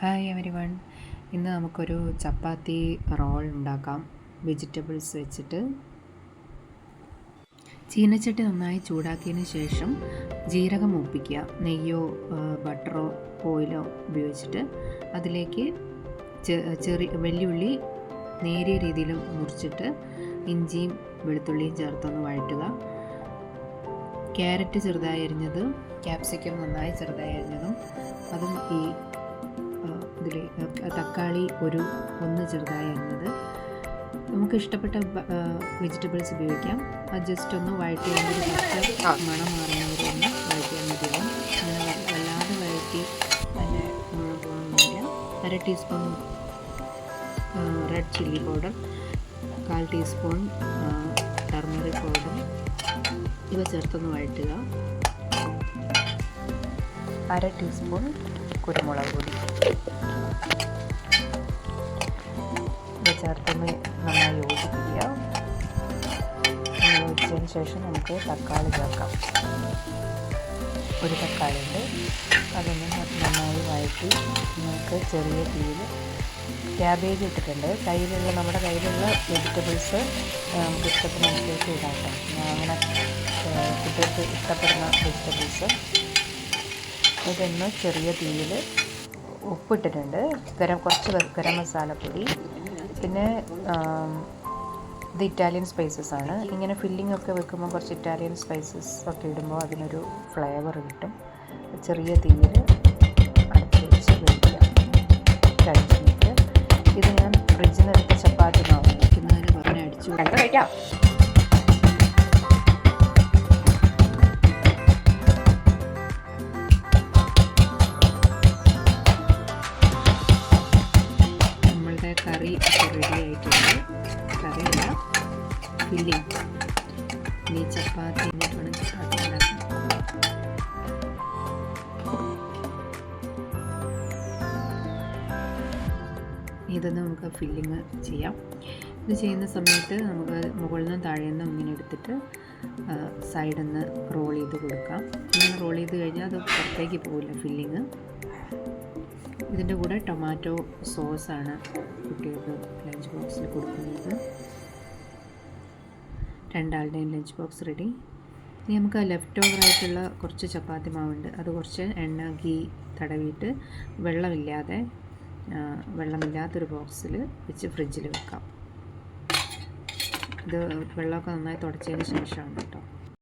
Hi every one ഇന്ന് നമുക്കൊരു ചപ്പാത്തി role ഉണ്ടാക്കാം. വെജിറ്റബിൾസ് വെച്ചിട്ട്. ചീനച്ചട്ടി നന്നായി ചൂടാക്കിയതിന് ശേഷം ജീരകം ഒപ്പിക്കുക നെയ്യോ ബട്ടറോ ഓയിലോ ഉപയോഗിച്ചിട്ട് അതിലേക്ക് ചെറിയ വെല്ലുള്ളി നേരിയ രീതിയിൽ മുറിച്ചിട്ട് ഇഞ്ചിയും വെളുത്തുള്ളിയും ചേർത്തൊന്ന് വഴറ്റുക. ക്യാരറ്റ് ചെറുതായി അരിഞ്ഞത് ക്യാപ്സിക്കം നന്നായി ചെറുതായി അരിഞ്ഞതും അതും ഈ ഇതിൽ തക്കാളി ഒരു ഒന്ന് ചെറുതായി എന്നത് നമുക്ക് ഇഷ്ടപ്പെട്ട വെജിറ്റബിൾസ് ഉപയോഗിക്കാം. അത് ജസ്റ്റ് ഒന്ന് വഴറ്റി പച്ച മണം മാറുന്നവരെ ഒന്ന് വഴറ്റിയാൽ മതിയാവും അങ്ങനെ വല്ലാതെ വഴറ്റി അതിന്റെ മണം പോകുന്നില്ല അര ടീസ്പൂൺ റെഡ് ചില്ലി പൗഡർ കാൽ ടീസ്പൂൺ ടർമറിക് പൗഡർ ഇവ ചേർത്തൊന്ന് വഴറ്റുക. അര ടീസ്പൂൺ കുരുമുളക് പൊടി. ഇത് ചേർത്തൊന്ന് നന്നായി യോജിപ്പിക്കുക. യോജിച്ചതിന് ശേഷം നമുക്ക് തക്കാളി ചേർക്കാം. ഒരു തക്കാളി ഉണ്ട്. അതൊന്ന് നന്നായി വഴറ്റി നമുക്ക് ചെറിയ തീയിൽ ക്യാബേജ് ഇട്ടിട്ടുണ്ട്. കയ്യിലുള്ള നമ്മുടെ കയ്യിലുള്ള വെജിറ്റബിൾസ് നമുക്ക് ഇഷ്ടത്തിനനുസരിച്ച് ഇടാം അങ്ങനെ കുട്ടികൾക്ക് ഇഷ്ടപ്പെടുന്ന വെജിറ്റബിൾസ് ഇതൊന്ന് ചെറിയ തീയിൽ ഉപ്പിട്ടിട്ടുണ്ട്. ഗരം കുറച്ച് ഗരം മസാലപ്പൊടി പിന്നെ ഇത് ഇറ്റാലിയൻ സ്പൈസസ് ആണ്. ഇങ്ങനെ ഫില്ലിംഗ് ഒക്കെ വെക്കുമ്പോൾ കുറച്ച് ഇറ്റാലിയൻ സ്പൈസസ് ഒക്കെ ഇടുമ്പോൾ അതിനൊരു ഫ്ലേവർ കിട്ടും. ചെറിയ തീയിൽ അടച്ച് വെച്ച് കഴിക്കുക കഴിച്ച് മിനിറ്റ് ഇത് ഞാൻ ഫ്രിഡ്ജിൽ നിന്ന് എടുത്ത ചപ്പാത്തി മാവ് വയ്ക്കുന്നതിന് പറഞ്ഞ് അടിച്ചു. കഴിക്കാം. കറിയല്ല ഫില്ലിങ് ഈ ചപ്പാത്തി ഇതൊന്ന് നമുക്ക് ഫില്ലിങ് ചെയ്യാം. ഇത് ചെയ്യുന്ന സമയത്ത് നമുക്ക് മുകളിൽ നിന്നും താഴെ നിന്നും ഇങ്ങനെ എടുത്തിട്ട് സൈഡിൽ നിന്ന് റോൾ ചെയ്ത് കൊടുക്കാം. ഇങ്ങനെ റോൾ ചെയ്ത് കഴിഞ്ഞാൽ അത് പുറത്തേക്ക് പോകില്ല ഫില്ലിങ് ഇതിന്റെ കൂടെ ടൊമാറ്റോ സോസാണ് കുട്ടികൾക്ക് ലഞ്ച് ബോക്സിൽ കൊടുക്കുന്നത്. രണ്ടാളുടെയും ലഞ്ച് ബോക്സ് റെഡി. ഇനി നമുക്ക് ലെഫ്റ്റ് ഓവർ ആയിട്ടുള്ള കുറച്ച് ചപ്പാത്തി മാവുണ്ട്. അത് കുറച്ച് എണ്ണ ഗീ തടവിയിട്ട് വെള്ളമില്ലാതെ വെള്ളമില്ലാത്തൊരു ബോക്സിൽ വെച്ച് ഫ്രിഡ്ജിൽ വെക്കാം. ഇത് വെള്ളമൊക്കെ നന്നായി തുടച്ചതിന് ശേഷമാണ് കേട്ടോ.